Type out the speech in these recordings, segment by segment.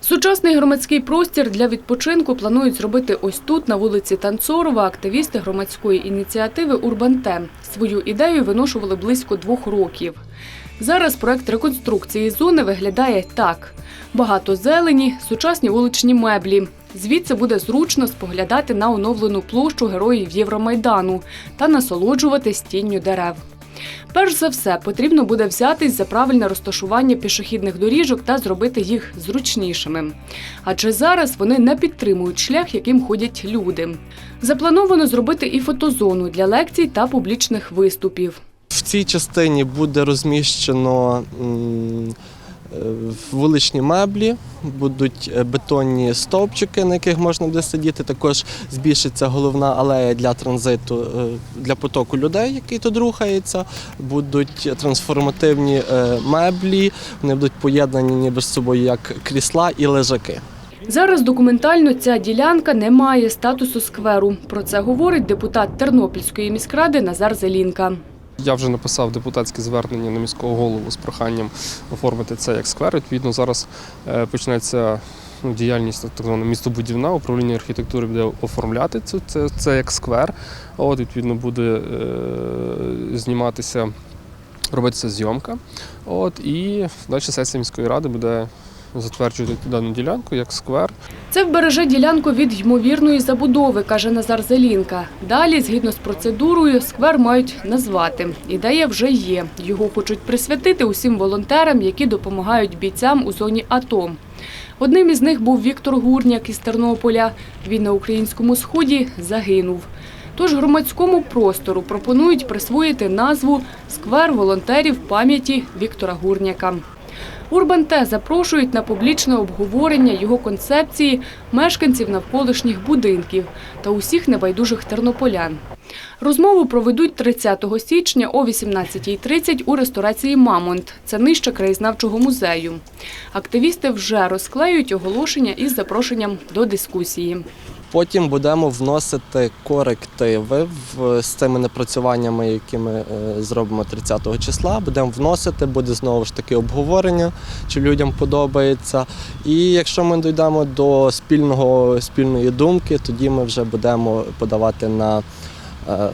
Сучасний громадський простір для відпочинку планують зробити ось тут, на вулиці Танцорова, активісти громадської ініціативи «Урбантем». Свою ідею виношували близько двох років. Зараз проект реконструкції зони виглядає так: багато зелені, сучасні вуличні меблі. Звідси буде зручно споглядати на оновлену площу героїв Євромайдану та насолоджуватись тінню дерев. Перш за все, потрібно буде взятись за правильне розташування пішохідних доріжок та зробити їх зручнішими. Адже зараз вони не підтримують шлях, яким ходять люди. Заплановано зробити і фотозону для лекцій та публічних виступів. В цій частині буде розміщено м, вуличні меблі, будуть е, бетонні стовпчики, на яких можна буде сидіти. Також збільшиться головна алея для транзиту е, для потоку людей, який тут рухається. Будуть трансформативні е, меблі, вони будуть поєднані ніби з собою як крісла і лежаки. Зараз документально ця ділянка не має статусу скверу. Про це говорить депутат Тернопільської міськради Назар Зелінка. Я вже написав депутатське звернення на міського голову з проханням оформити це як сквер. Відповідно, зараз е, почнеться ну, діяльність так звана містобудівна, управління архітектури буде оформляти це, це, це як сквер. От, відповідно, буде е, зніматися, робитися зйомка. От, і далі сесія міської ради буде затверджувати дану ділянку як сквер. Це вбереже ділянку від ймовірної забудови, каже Назар Зелінка. Далі, згідно з процедурою, сквер мають назвати. Ідея вже є. Його хочуть присвятити усім волонтерам, які допомагають бійцям у зоні АТО. Одним із них був Віктор Гурняк із Тернополя. Він на українському сході загинув. Тож громадському простору пропонують присвоїти назву Сквер волонтерів пам'яті Віктора Гурняка. Урбанте запрошують на публічне обговорення його концепції мешканців навколишніх будинків та усіх небайдужих тернополян. Розмову проведуть 30 січня о 18.30 у ресторації Мамонт. Це нижче краєзнавчого музею. Активісти вже розклеюють оголошення із запрошенням до дискусії. Потім будемо вносити корективи з цими напрацюваннями, які ми е, зробимо 30-го числа. Будемо вносити, буде знову ж таки обговорення, чи людям подобається. І якщо ми дійдемо до спільного, спільної думки, тоді ми вже будемо подавати на, е,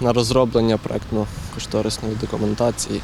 на розроблення проєктно-кошторисної документації.